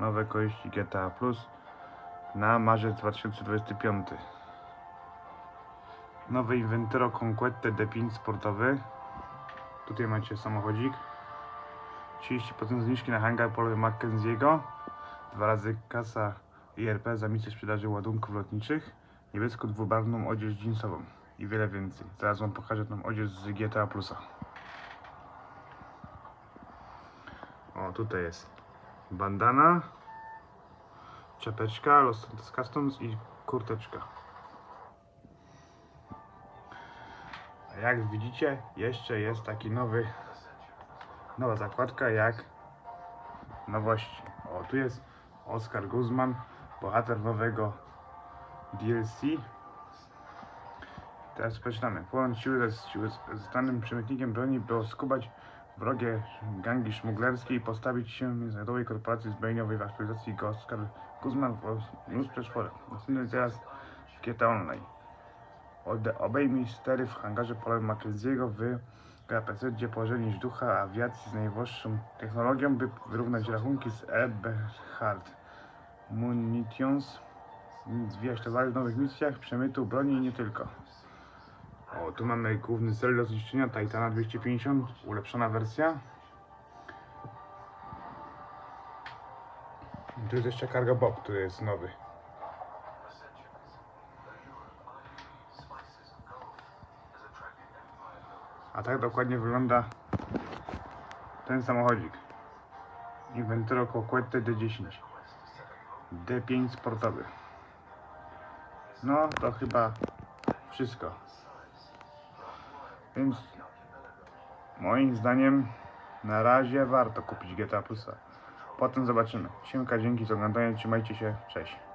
nowe korzyści GTA Plus na marzec 2025. Nowy Inventero Conquette D5 sportowy. Tutaj macie samochodzik. 30% zniżki na hangar polowy Mackenzie'ego. Dwa razy kasa IRP za miejsce sprzedaży ładunków lotniczych. Niebieską dwubarwną odzież jeansową i wiele więcej. Zaraz wam pokażę tą odzież z GTA Plusa. O, tutaj jest bandana, czapeczka, Los Santos Customs i kurteczka. A jak widzicie, jeszcze jest taki nowy, nowa zakładka jak nowości. O, tu jest Oscar Guzman, bohater nowego DLC. Teraz przeczytamy. Połącz siły z, siły z stanym przemytnikiem broni, by oskubać wrogie gangi szmuglerskie i postawić się międzynarodowej korporacji zbrojeniowej w aktualizacji go Oscar Guzman już przeszporem. Następny w GTA Online. Obejmij stery w hangarze polowym Mackenzie'ego w GPC, gdzie położeni ducha awiacji z najwyższą technologią, by wyrównać rachunki z Eberhard Munitions, zwijać towary w nowych misjach, przemytu broni i nie tylko. O, tu mamy główny cel do zniszczenia Titana 250, ulepszona wersja. Tu jest jeszcze Cargo Bob, który jest nowy. A tak dokładnie wygląda ten samochodzik. Inventoro Coquette D10. D5 sportowy. No to chyba wszystko. Więc moim zdaniem na razie warto kupić GTA Plusa. Potem zobaczymy. Siemka, dzięki za oglądanie, trzymajcie się, cześć.